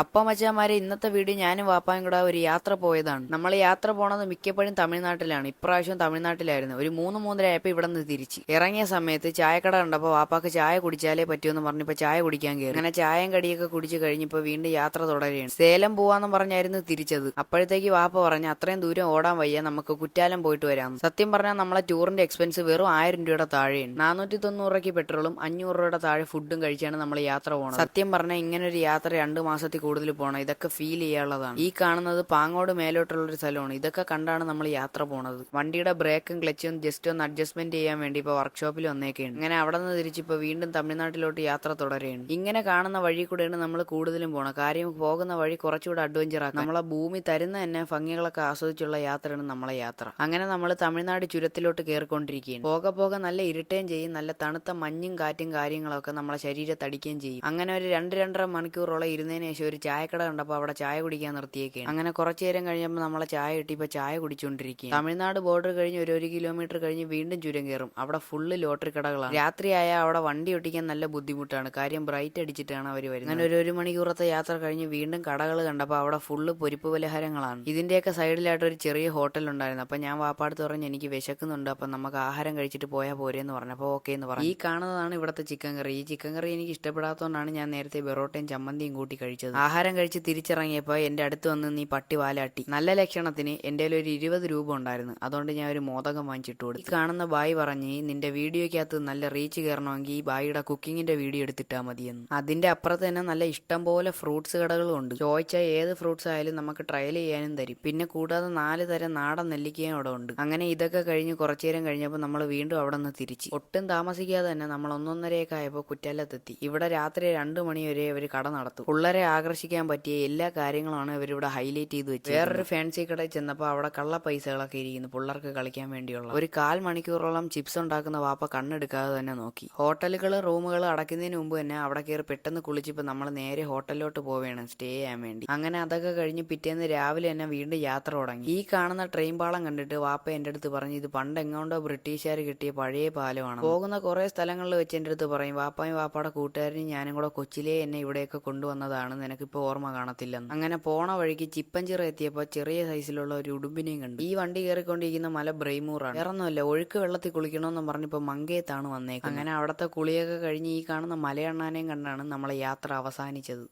അപ്പ മച്ചാമാരെ ഇന്നത്തെ വീഡിയോ ഞാനും വാപ്പായും കൂടെ ഒരു യാത്ര പോയതാണ്. നമ്മൾ യാത്ര പോണത് മിക്കപ്പോഴും തമിഴ്നാട്ടിലാണ്. ഇപ്രാവശ്യം തമിഴ്നാട്ടിലായിരുന്നു. ഒരു മൂന്ന് മൂന്നര ആയപ്പോൾ ഇവിടെ നിന്ന് തിരിച്ച്. ഇറങ്ങിയ സമയത്ത് ചായക്കട കണ്ടപ്പോൾ വാപ്പാക്ക് ചായ കുടിച്ചാലേ പറ്റുമെന്ന് പറഞ്ഞിപ്പോൾ ചായ കുടിക്കാൻ കയറി അങ്ങനെ ചായയും കടിയൊക്കെ കുടിച്ച് കഴിഞ്ഞപ്പോൾ വീണ്ടും യാത്ര തുടരുകയാണ്. സേലം പോവാന്ന് പറഞ്ഞായിരുന്നു തിരിച്ചത്. അപ്പോഴത്തേക്ക് വാപ്പ പറഞ്ഞു അത്രയും ദൂരം ഓടാൻ വയ്യ നമുക്ക് കുറ്റാലം പോയിട്ട് വരാം സത്യം പറഞ്ഞാൽ നമ്മളെ ടൂറിന്റെ എക്സ്പെൻസ് വെറും ആയിരം രൂപയുടെ താഴെയാണ്. നാനൂറ്റി തൊണ്ണൂറ് രൂപയ്ക്ക് പെട്രോളും അഞ്ഞൂറ് രൂപയുടെ താഴെ ഫുഡും കഴിച്ചാണ് നമ്മൾ യാത്ര പോകുന്നത് സത്യം പറഞ്ഞാൽ ഇങ്ങനെ ഒരു യാത്ര രണ്ട് മാസത്തിൽ കൂടുതൽ പോകണം ഇതൊക്കെ ഫീൽ ചെയ്യാനുള്ളതാണ്. ഈ കാണുന്നത് പാങ്ങോട് മേലോട്ടുള്ള ഒരു സ്ഥലമാണ്. ഇതൊക്കെ കണ്ടാണ് നമ്മൾ യാത്ര പോണത്. വണ്ടിയുടെ ബ്രേക്കും ക്ലച്ചും ജസ്റ്റ് ഒന്ന് അഡ്ജസ്റ്റ്മെന്റ് ചെയ്യാൻ വേണ്ടി ഇപ്പൊ വർക്ക്ഷോപ്പിൽ വന്നേക്കാണ് ഇങ്ങനെ അവിടെ നിന്ന് തിരിച്ചിപ്പോ വീണ്ടും തമിഴ്നാട്ടിലോട്ട് യാത്ര തുടരുകയാണ് ഇങ്ങനെ കാണുന്ന വഴി കൂടെയാണ് നമ്മൾ കൂടുതലും പോണം കാര്യം പോകുന്ന വഴി കുറച്ചുകൂടെ അഡ്വഞ്ചർ ആക്കാം നമ്മളെ ഭൂമി തരുന്ന തന്നെ ഭംഗികളൊക്കെ ആസ്വദിച്ചുള്ള യാത്രയാണ് നമ്മളെ യാത്ര. അങ്ങനെ നമ്മൾ തമിഴ്നാട് ചുരത്തിലോട്ട് കയറിക്കൊണ്ടിരിക്കുകയാണ് പോക പോക നല്ല ഇരുട്ടുകയും ചെയ്യും. നല്ല തണുത്ത മഞ്ഞും കാറ്റും കാര്യങ്ങളൊക്കെ നമ്മളെ ശരീരത്തടിക്കുകയും ചെയ്യും. അങ്ങനെ ഒരു രണ്ട് രണ്ടര മണിക്കൂറോളം ഇരുന്നതിന് ശേഷം ഒരു ചായക്കട കണ്ടപ്പോൾ അവിടെ ചായ കുടിക്കാൻ നിർത്തിയേക്കാണ്. അങ്ങനെ കുറച്ചു നേരം കഴിഞ്ഞപ്പോൾ നമ്മളെ ചായ കിട്ടി ഇപ്പൊ ചായ കുടിച്ചുകൊണ്ടിരിക്കുകയും തമിഴ്നാട് ബോർഡർ കഴിഞ്ഞ് ഒരു ഒരു കിലോമീറ്റർ കഴിഞ്ഞ് വീണ്ടും ചുരം കയറും അവിടെ ഫുള്ള് ലോട്ടറി കടകളാണ്. രാത്രിയായ അവിടെ വണ്ടി ഒട്ടിക്കാൻ നല്ല ബുദ്ധിമുട്ടാണ്. കാര്യം ബ്രൈറ്റ് അടിച്ചിട്ടാണ് അവർ വരുന്നത്. അങ്ങനെ ഒരു ഒരു മണിക്കൂറത്തെ യാത്ര കഴിഞ്ഞ് വീണ്ടും കടകൾ കണ്ടപ്പോൾ അവിടെ ഫുള്ള് പൊരിപ്പ് പലഹാരങ്ങളാണ്. ഇതിന്റെയൊക്കെ സൈഡിലായിട്ട് ഒരു ചെറിയ ഹോട്ടൽ ഉണ്ടായിരുന്നു. അപ്പൊ ഞാൻ വാപ്പാടുത്ത് പറഞ്ഞ് എനിക്ക് വിശക്കുന്നുണ്ട്. അപ്പൊ നമുക്ക് ആഹാരം കഴിച്ചിട്ട് പോയാൽ പോരെന്ന് പറഞ്ഞപ്പോൾ ഓക്കെ എന്ന് പറഞ്ഞു. ഈ കാണുന്നതാണ് ഇവിടുത്തെ ചിക്കൻ കറി ഈ ചിക്കൻ കറി എനിക്ക് ഇഷ്ടപ്പെടാത്തതുകൊണ്ടാണ് ഞാൻ നേരത്തെ ബെറോട്ടയും ചമ്മന്തിയും കൂട്ടി കഴിച്ചത്. ആഹാരം കഴിച്ച് തിരിച്ചിറങ്ങിയപ്പോൾ എന്റെ അടുത്ത് വന്ന് നീ പട്ടി വാലാട്ടി. നല്ല ലക്ഷണത്തിന് എന്റെ ഒരു ഇരുപത് രൂപ ഉണ്ടായിരുന്നു. അതുകൊണ്ട് ഞാൻ ഒരു മോദകം വാങ്ങിച്ചിട്ട് കൊടുത്തു. കാണുന്ന ബായി പറഞ്ഞ് നിന്റെ വീഡിയോയ്ക്കകത്ത് നല്ല റീച്ച് കയറണമെങ്കിൽ ഈ ബായിയുടെ കുക്കിങ്ങിന്റെ വീഡിയോ എടുത്തിട്ടാ മതിയെന്ന്. അതിന്റെ അപ്പുറത്ത് തന്നെ നല്ല ഇഷ്ടം പോലെ ഫ്രൂട്ട്സ് കടകളുണ്ട് ചോദിച്ചാൽ ഏത് ഫ്രൂട്ട്സ് ആയാലും നമുക്ക് ട്രയൽ ചെയ്യാനും തരും. പിന്നെ കൂടാതെ നാല് തരം നാടൻ നെല്ലിക്കയും അവിടെ ഉണ്ട്. അങ്ങനെ ഇതൊക്കെ കഴിഞ്ഞ് കുറച്ചു നേരം കഴിഞ്ഞപ്പോൾ നമ്മൾ വീണ്ടും അവിടെ നിന്ന് തിരിച്ച്. ഒട്ടും താമസിക്കാതെ തന്നെ നമ്മൾ ഒന്നൊന്നരയൊക്കെ ആയപ്പോൾ കുറ്റാലത്തെത്തി ഇവിടെ രാത്രി രണ്ട് മണി വരെ ഇവർ കട നടത്തും. പിള്ളേരെ ആകർഷിക്കാൻ പറ്റിയ എല്ലാ കാര്യങ്ങളാണ് ഇവരിവിടെ ഹൈലൈറ്റ് ചെയ്ത് വെച്ചത് വേറൊരു ഫാൻസി കടയിൽ ചെന്നപ്പോൾ അവിടെ കള്ള പൈസകളൊക്കെ ഇരിക്കുന്നു പിള്ളേർക്ക് കളിക്കാൻ വേണ്ടിയുള്ള. ഒരു കാൽ മണിക്കൂറോളം ചിപ്സ് ഉണ്ടാക്കുന്ന വാപ്പ കണ്ണെടുക്കാതെ തന്നെ നോക്കി. ഹോട്ടലുകൾ റൂമുകൾ അടയ്ക്കുന്നതിന് മുമ്പ് തന്നെ അവിടെ കയറി പെട്ടെന്ന് കുളിച്ചിപ്പോൾ നമ്മൾ നേരെ ഹോട്ടലിലോട്ട് പോവുകയാണ് സ്റ്റേ ചെയ്യാൻ വേണ്ടി. അങ്ങനെ അതൊക്കെ കഴിഞ്ഞ് പിറ്റേന്ന് രാവിലെ തന്നെ വീണ്ടും യാത്ര തുടങ്ങി. ഈ കാണുന്ന ട്രെയിൻ പാളം കണ്ടിട്ട് വാപ്പ എന്റെ അടുത്ത് പറഞ്ഞു ഇത് പണ്ട് എങ്ങോട്ടോ ബ്രിട്ടീഷുകാർ കിട്ടിയ പഴയ പാലമാണ്. പോകുന്ന കുറേ സ്ഥലങ്ങളിൽ വെച്ച് എന്റെ അടുത്ത് പറയും വാപ്പയും വാപ്പയുടെ കൂട്ടുകാരനും ഞാനും കൂടെ കൊച്ചിലെ എന്നെ ഇവിടെയൊക്കെ കൊണ്ടുവന്നതാണ് നിനക്കിപ്പോൾ ഓർമ്മ കാണത്തില്ലെന്ന്. അങ്ങനെ പോണ വഴിക്ക് ചിപ്പഞ്ചിറ എത്തിയപ്പോൾ ചെറിയ സൈസിലുള്ള ഒരു ഉടുമ്പിനെയും കണ്ടു. ഈ വണ്ടി കയറിക്കൊണ്ടിരിക്കുന്ന മല ബ്രൈമൂറാണ്. വേറൊന്നുമല്ല ഒഴുക്ക് വെള്ളത്തിൽ കുളിക്കണമെന്ന് പറഞ്ഞപ്പോൾ മങ്കയത്താണ് വന്നേക്കുന്നത്. അങ്ങനെ അവിടുത്തെ കുളിയൊക്കെ കഴിഞ്ഞ് ഈ കാണുന്ന മലയണ്ണാനെയും കണ്ടാണ് നമ്മളെ യാത്ര അവസാനിച്ചത്.